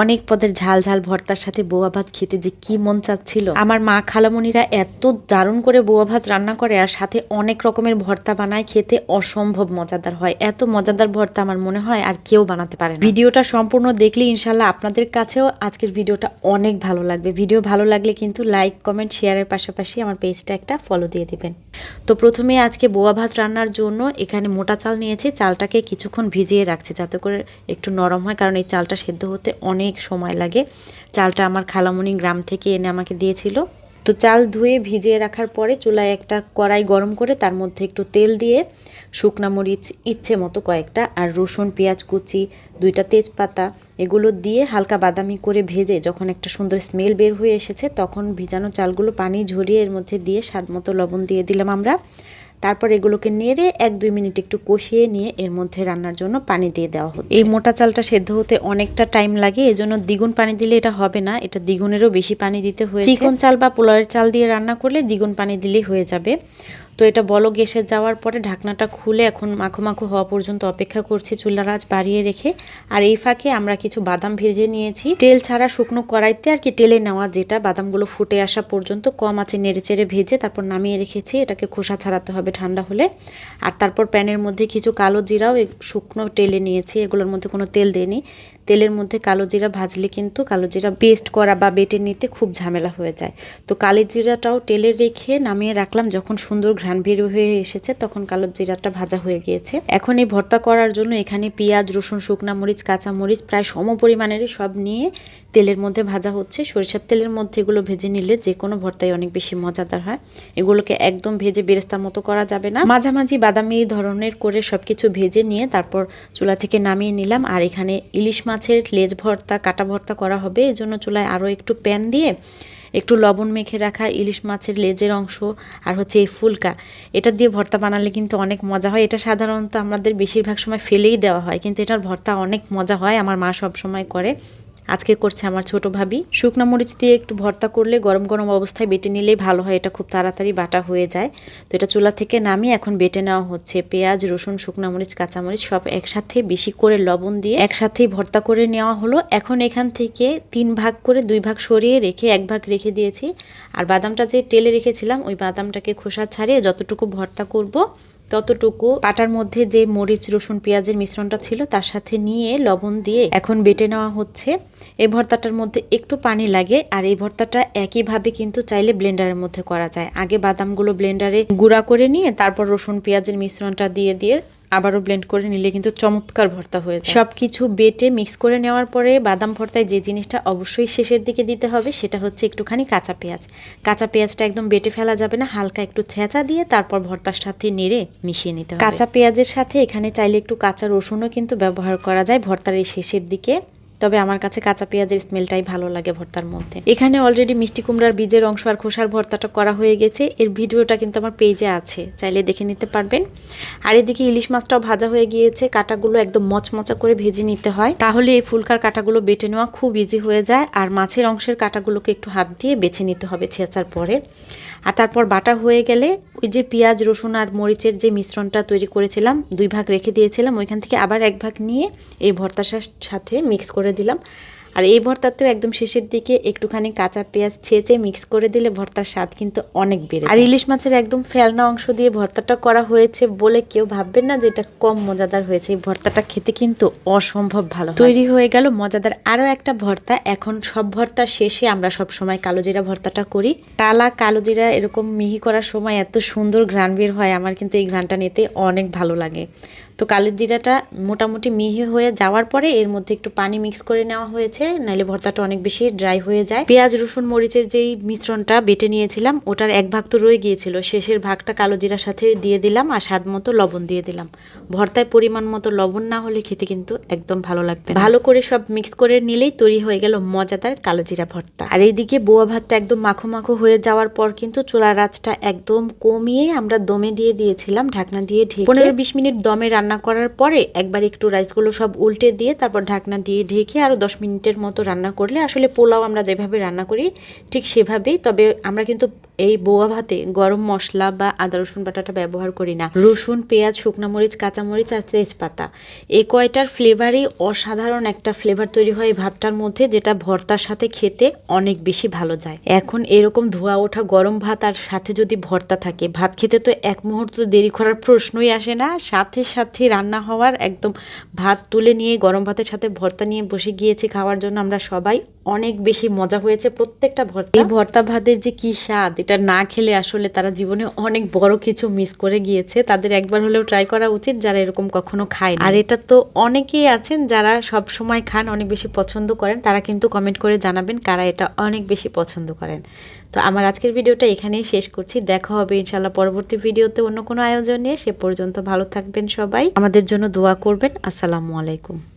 অনেক পদের ঝাল ঝাল ভর্তার সাথে বোয়া ভাত খেতে যে কি মন চাচ্ছিল। আমার মা খালামণিরা এত দারুণ করে বোয়া ভাত রান্না করে আর সাথে অনেক রকমের ভর্তা বানায় খেতে অসম্ভব মজাদার হয়। এত মজাদার ভর্তা আমার মনে হয় আর কেউ বানাতে পারে। ভিডিওটা সম্পূর্ণ দেখলে ইনশাল্লাহ আপনাদের কাছেও আজকের ভিডিওটা অনেক ভালো লাগবে। ভিডিও ভালো লাগলে কিন্তু লাইক, কমেন্ট, শেয়ারের পাশাপাশি আমার পেজটা একটা ফলো দিয়ে দেবেন। তো প্রথমে আজকে বোয়া ভাত রান্নার জন্য এখানে মোটা চাল নিয়েছি। চালটাকে কিছুক্ষণ ভিজিয়ে রাখছি যাতে করে একটু নরম হয়, কারণ এই চালটা সেদ্ধ হতে অনেক সময় লাগে। চালটা আমার খালামণি গ্রাম থেকে এনে আমাকে দিয়েছিল। তো চাল ধুয়ে ভিজিয়ে রাখার পরে চুলায় একটা কড়াই গরম করে তার মধ্যে একটু তেল দিয়ে শুকনা মরিচ, ইচ্ছে মতো কয়েকটা আর রসুন, পেঁয়াজ কুচি, দুইটা তেজপাতা এগুলো দিয়ে হালকা বাদামি করে ভেজে যখন একটা সুন্দর স্মেল বের হয়ে এসেছে তখন ভিজানো চালগুলো পানি ঝরিয়ে এর মধ্যে দিয়ে স্বাদ মতো লবণ দিয়ে দিলাম আমরা। তারপর এগুলোকে নেড়ে এক দুই মিনিট একটু কষিয়ে নিয়ে এর মধ্যে রান্নার জন্য পানি দিয়ে দেওয়া হচ্ছে। এই মোটা চালটা সেদ্ধ হতে অনেকটা টাইম লাগে এজন্য দ্বিগুণ পানি দিলে এটা হবে না এটা দ্বিগুণেরও বেশি পানি দিতে হয়েছে। চিকন চাল বা পোলাওয়ের চাল দিয়ে রান্না করলে দ্বিগুণ পানি দিলেই হয়ে যাবে। তো এটা বলক এসে যাওয়ার পরে ঢাকনাটা খুলে এখন মাখো মাখো হওয়া পর্যন্ত অপেক্ষা করছি চুলার আঁচ বাড়িয়ে রেখে। আর এই ফাঁকে আমরা কিছু বাদাম ভেজে নিয়েছি। তেল ছাড়া শুকনো কড়াইতে আর কি টেলে নেওয়া যেটা, বাদামগুলো ফুটে আসা পর্যন্ত কম আছে নেড়ে চেড়ে ভেজে তারপর নামিয়ে রেখেছি, এটাকে খোসা ছাড়াতে হবে ঠান্ডা হলে। আর তারপর প্যানের মধ্যে কিছু কালো জিরাও শুকনো টেলে নিয়েছি, এগুলোর মধ্যে কোনো তেল দেয়নি তেলের মধ্যে কালো জিরা ভাজলে কিন্তু কালো জিরা পেস্ট করা বা বেটে নিতে খুব ঝামেলা হয়ে যায়। তো কালো জিরাটাও তেলে রেখে নামিয়ে রাখলাম, যখন সুন্দর ঘ্রাণ বের হয়ে এসেছে, তখন কালো জিরাটা ভাজা হয়ে গিয়েছে। এখন এই ভর্তা করার জন্য এখানে পেঁয়াজ, রসুন, শুকনা মরিচ, কাঁচা মরিচ, প্রায় সম পরিমাণেরই সব নিয়ে তেলের মধ্যে ভাজা হচ্ছে। সরিষার তেলের মধ্যে এগুলো ভেজে নিলে যে কোনো ভর্তাই অনেক বেশি মজাদার হয়। এগুলোকে একদম ভেজে বেরেস্তার মতো করা যাবে না। মাঝামাঝি বাদামি ধরনের করে সব কিছু ভেজে নিয়ে তারপর চুলা থেকে নামিয়ে নিলাম। আর এখানে ইলিশ মাছের লেজ ভর্তা, কাটা ভর্তা করা হবে। এজন্য চুলায় আরও একটু প্যান দিয়ে একটু লবণ মেখে রাখা ইলিশ মাছের লেজের অংশ আর হচ্ছে এই ফুলকা। এটা দিয়ে ভর্তা বানালে কিন্তু অনেক মজা হয়। এটা সাধারণত আমাদের বেশিরভাগ সময় ফেলেই দেওয়া হয়, কিন্তু এটার ভর্তা অনেক মজা হয়। আমার মা সব সময় করে। আজকে করছে আমার ছোট ভাবি। শুকনা মরিচ দিয়ে একটু ভর্তা করলে গরম গরম অবস্থায় বেটে নিলেই ভালো হয়, এটা খুব তাড়াতাড়ি বাটা হয়ে যায়। তো এটা চুলা থেকে নামিয়ে এখন বেটে নেওয়া হচ্ছে। পেঁয়াজ, রসুন, শুকনা মরিচ কাঁচামরিচ সব একসাথে বেশি করে লবণ দিয়ে একসাথেই ভর্তা করে নেওয়া হলো। এখন এখান থেকে তিন ভাগ করে দুই ভাগ সরিয়ে রেখে এক ভাগ রেখে দিয়েছি। আর বাদামটা যে টেলে রেখেছিলাম, ওই বাদামটাকে খোসা ছাড়িয়ে যতটুকু ভর্তা করব ততটুকু পাটার মধ্যে যে মরিচ, রসুন, পেঁয়াজের মিশ্রণটা ছিল, তার সাথে নিয়ে লবণ দিয়ে এখন বেটে নেওয়া হচ্ছে। এই ভর্তাটার মধ্যে একটু পানি লাগে, আর এই ভর্তাটা একইভাবে কিন্তু চাইলে ব্লেন্ডারের মধ্যে করা যায়। আগে বাদামগুলো ব্লেন্ডারে গুঁড়া করে নিয়ে, তারপর রসুন, পেঁয়াজের মিশ্রণটা দিয়ে দিয়ে আবারও ব্লেন্ড করে নিলে কিন্তু চমৎকার ভর্তা হয়ে যায়। সব কিছু বেটে মিক্স করে নেওয়ার পরে বাদাম ভর্তায় যে জিনিসটা অবশ্যই শেষের দিকে দিতে হবে সেটা হচ্ছে একটুখানি কাঁচা পেঁয়াজ। কাঁচা পেঁয়াজটা একদম বেটে ফেলা যাবে না হালকা একটু ছেঁচা দিয়ে তারপর ভর্তার সাথে নেড়ে মিশিয়ে নিতে হবে। কাঁচা পেঁয়াজের সাথে এখানে চাইলে একটু কাঁচা রসুনও কিন্তু ব্যবহার করা যায় ভর্তার এই শেষের দিকে। তবে আমার কাছে কাঁচা পেঁয়াজের স্মেলটাই ভালো লাগে ভর্তার মধ্যে। এখানে অলরেডি মিষ্টি কুমড়ার বীজের অংশ আর খোসার ভর্তাটা করা হয়ে গেছে। এর ভিডিওটা কিন্তু আমার পেজে আছে, চাইলে দেখে নিতে পারবেন। আর এদিকে ইলিশ মাছটাও ভাজা হয়ে গিয়েছে। কাটাগুলো একদম মচমচা করে ভেজে নিতে হয়। তাহলে এই ফুলকার কাটাগুলো বেটে নেওয়া খুব ইজি হয়ে যায়। আর মাছের অংশের কাটাগুলোকে একটু হাত দিয়ে বেছে নিতে হবে ছেঁচার পরে। আর তারপর বাটা হয়ে গেলে ওই যে পেঁয়াজ, রসুন আর মরিচের যে মিশ্রণটা তৈরি করেছিলাম, দুই ভাগ রেখে দিয়েছিলাম, ওইখান থেকে আবার এক ভাগ নিয়ে এই ভর্তার সাথে মিক্স করে দিলাম। আর এই ভর্তাতেও একদম শেষের দিকে একটুখানি কাঁচা পেঁয়াজ ছেঁচে মিক্স করে দিলে ভর্তার স্বাদ কিন্তু অনেক বেড়ে আর ইলিশ মাছের একদম ফেলনা অংশ দিয়ে ভর্তাটা করা হয়েছে বলে কেউ ভাববেন না যে এটা কম মজাদার হয়েছে। এই ভর্তাটা খেতে কিন্তু অসম্ভব ভালো তৈরি হয়ে গেল মজাদার আরও একটা ভর্তা। এখন সব ভর্তার শেষে আমরা সব সময় কালো জিরা ভর্তাটা করি। টালা কালো জিরা এরকম মিহি করার সময় এত সুন্দর ঘ্রাণ বের হয় আমার কিন্তু এই ঘ্রাণটা নিতে অনেক ভালো লাগে। তো কালো জিরাটা মোটামুটি মিহি হয়ে যাওয়ার পরে এর মধ্যে একটু পানি মিক্স করে নেওয়া হয়েছে নাহলে ভর্তাটা অনেক বেশি ড্রাই হয়ে যায়। পেঁয়াজ, রসুন, মরিচের যেই মিশ্রণটা বেটে নিয়েছিলাম, ওটার এক ভাগ তো রয়ে গিয়েছিল। শেষের ভাগটা কালো জিরার সাথে দিয়ে দিলাম আর স্বাদ মতো লবণ দিয়ে দিলাম। ভর্তায় পরিমাণ মতো লবণ না হলে খেতে কিন্তু একদম ভালো লাগবে ভালো করে সব মিক্স করে নিলেই তৈরি হয়ে গেল মজাদার কালো জিরা ভর্তা। আর এইদিকে বোয়া ভাতটা একদম মাখো মাখো হয়ে যাওয়ার পর কিন্তু চুলার আঁচটা একদম কমিয়ে আমরা দমে দিয়ে দিয়েছিলাম, ঢাকনা দিয়ে ঢেকে পনেরো বিশ মিনিট দমে রান্না করার পরে একবার একটু রাইসগুলো সব উল্টে দিয়ে তারপর ঢাকনা দিয়ে ঢেকে আরও দশ মিনিটের মতো রান্না করলে আসলে পোলাও আমরা যেভাবে রান্না করি ঠিক সেভাবেই। তবে আমরা কিন্তু এই বোয়া ভাতে গরম মশলা বা আদা, রসুন বাটাটা ব্যবহার করি না। রসুন, পেঁয়াজ, শুকনা মরিচ কাঁচামরিচ আর তেজপাতা। এই কয়টার ফ্লেভারই অসাধারণ একটা ফ্লেভার তৈরি হয় এই ভাতটার মধ্যে, যেটা ভর্তার সাথে খেতে অনেক বেশি ভালো যায়। এখন এরকম ধোয়া ওঠা গরম ভাত আর সাথে যদি ভর্তা থাকে, ভাত খেতে তো এক মুহূর্ত দেরি করার প্রশ্নই আসে না। সাথে সাথে রান্না হওয়ার একদম ভাত তুলে নিয়ে গরম ভাতের সাথে ভর্তা নিয়ে বসে গিয়েছি, খাওয়ার জন্য আমরা সবাই অনেক বেশি মজা হয়েছে প্রত্যেকটা ভর্তা। এই ভর্তা ভাতের যে কি স্বাদ, এটা না খেলে আসলে তারা জীবনে অনেক বড় কিছু মিস করে গিয়েছে। তাদের একবার হলেও ট্রাই করা উচিত যারা এরকম কখনো খায় আর এটা তো অনেকেই আছেন যারা সব সময় খান, অনেক বেশি পছন্দ করেন। তারা কিন্তু কমেন্ট করে জানাবেন কারা এটা অনেক বেশি পছন্দ করেন। তো আমার আজকের ভিডিওটা এখানেই শেষ করছি। দেখা হবে ইনশাল্লাহ পরবর্তী ভিডিওতে অন্য কোনো আয়োজন নিয়ে। সে পর্যন্ত ভালো থাকবেন সবাই। আমাদের জন্য দোয়া করবেন। আসসালামু আলাইকুম।